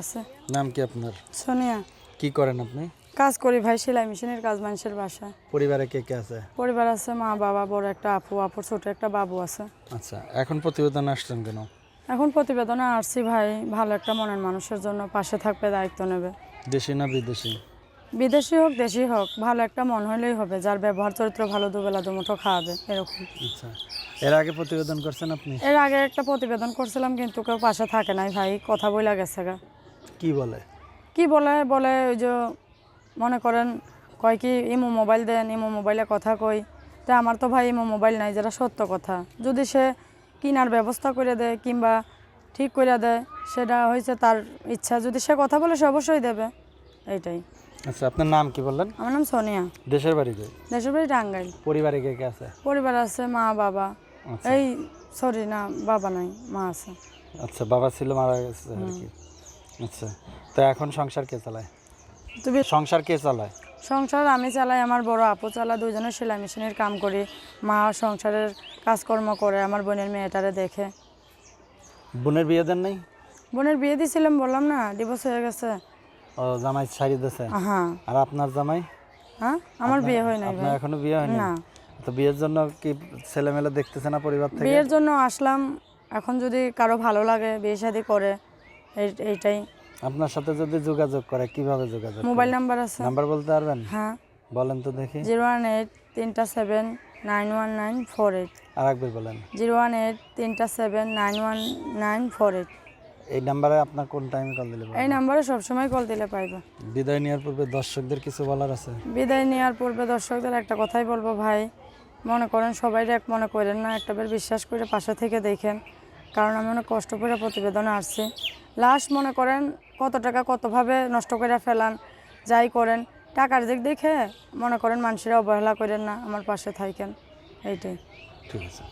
আছে। নাম কি আপনার? সোনিয়া। কি করেন আপনি? কাজ করি ভাই সেলাই মেশিনের কাজ মানুষের বাসায়। পরিবারে কে কে আছে? পরিবার আছে মা বাবা বড় একটা আপু আপুর ছোট একটা বাবু আছে। আচ্ছা এখন প্রতিবেদন আসছেন কেন? এখন প্রতিবেদনে আসছি ভাই ভালো একটা মনের মানুষের জন্য পাশে থাকবে দায়িত্ব নেবে। দেশি না বিদেশি? বিদেশি হোক দেশি হোক ভালো একটা মন হলেই হবে যার ব্যবহার চরিত্র ভালো দুবেলা দুমুঠো খাওয়াবে এরকম। আচ্ছা এর আগে প্রতিবেদন করছেন আপনি? এর আগে একটা প্রতিবেদন করছিলাম কিন্তু কেউ পাশে থাকে নাই ভাই কথা বইলা গেছে গা। কি বলে? কি বলে? বলে ওই যে মনে করেন কয় কি ইমো মোবাইল দেন ইমো মোবাইলে কথা কই। তা আমার তো ভাই ইমো মোবাইল নাই যেটা সত্য কথা। যদি সে কিনার ব্যবস্থা করে দেয় কিংবা ঠিক করে দেয় সেটা হয়েছে তার ইচ্ছা। যদি সে কথা বলে সে অবশ্যই দেবে। এইটাই। আচ্ছা আপনার নাম কি বললেন? আমার নাম সোনিয়া। দেশের বাড়ি কই? দেশের বাড়ি টাঙ্গাইল। পরিবারে কে কে আছে? পরিবার আছে মা বাবা। আচ্ছা। এই সরি না বাবা নাই মা আছে। আচ্ছা বাবা ছিল মারা গেছে আর কি। আচ্ছা তো এখন সংসার কে চালায়? তুমি সংসার কে চালায়? সংসার আমি চালাই আমার বড় আপু চালা দুজনে সেলাই মেশিনের কাম করি। মা সংসারের কাজকর্ম করে আমার বোনের মেয়েটারে দেখে। বোনের বিয়ে দেন নাই? বোনের বিয়ে দিয়েছিলাম বললাম না ডিভোর্স হয়ে গেছে। ও জামাই ছাড়ি দিয়েছে হ্যাঁ। আর আপনার জামাই? হ্যাঁ আমার বিয়ে হয় নাই আপনার এখনও বিয়ে হয়নি না। তো বিয়ের জন্য কি ছেলে মেলে দেখতেছে না পরিবার থেকে? বিয়ের জন্য আসলাম এখন যদি কারও ভালো লাগে বিয়ে শাদি করে এইটাই। আপনার সাথে যদি যোগাযোগ করে কীভাবে যোগাযোগ মোবাইল নাম্বার আছে। নাম্বার বলতে পারবেন? হ্যাঁ। বলেন তো দেখি। জিরো ওয়ান এইট তিনটা seven nine one nine four eight. আর একবার বলেন। জিরো ওয়ান এইট তিনটা seven nine one nine four eight. এই নাম্বারে আপনার কোন টাইমে কল দিলে? এই নাম্বারে সবসময় কল দিলে পাইবা। বিদায় নেওয়ার পূর্বে দর্শকদের কিছু বলার আছে? বিদায় নেওয়ার পূর্বে দর্শকদের একটা কথাই বলব ভাই। মনে করেন সবাই এক মনে করেন না একটা বার বিশ্বাস করে পাশে থেকে দেখেন। কারণ আমি অনেক কষ্ট করে প্রতিবেদনে আসছি। লাস্ট মনে করেন কত টাকা কতভাবে নষ্ট করে ফেলান, যাই করেন, টাকার দিক দেখে মনে করেন মানুষেরা অবহেলা করেন না, আমার পাশে থাকেন। এইটাই। ঠিক আছে।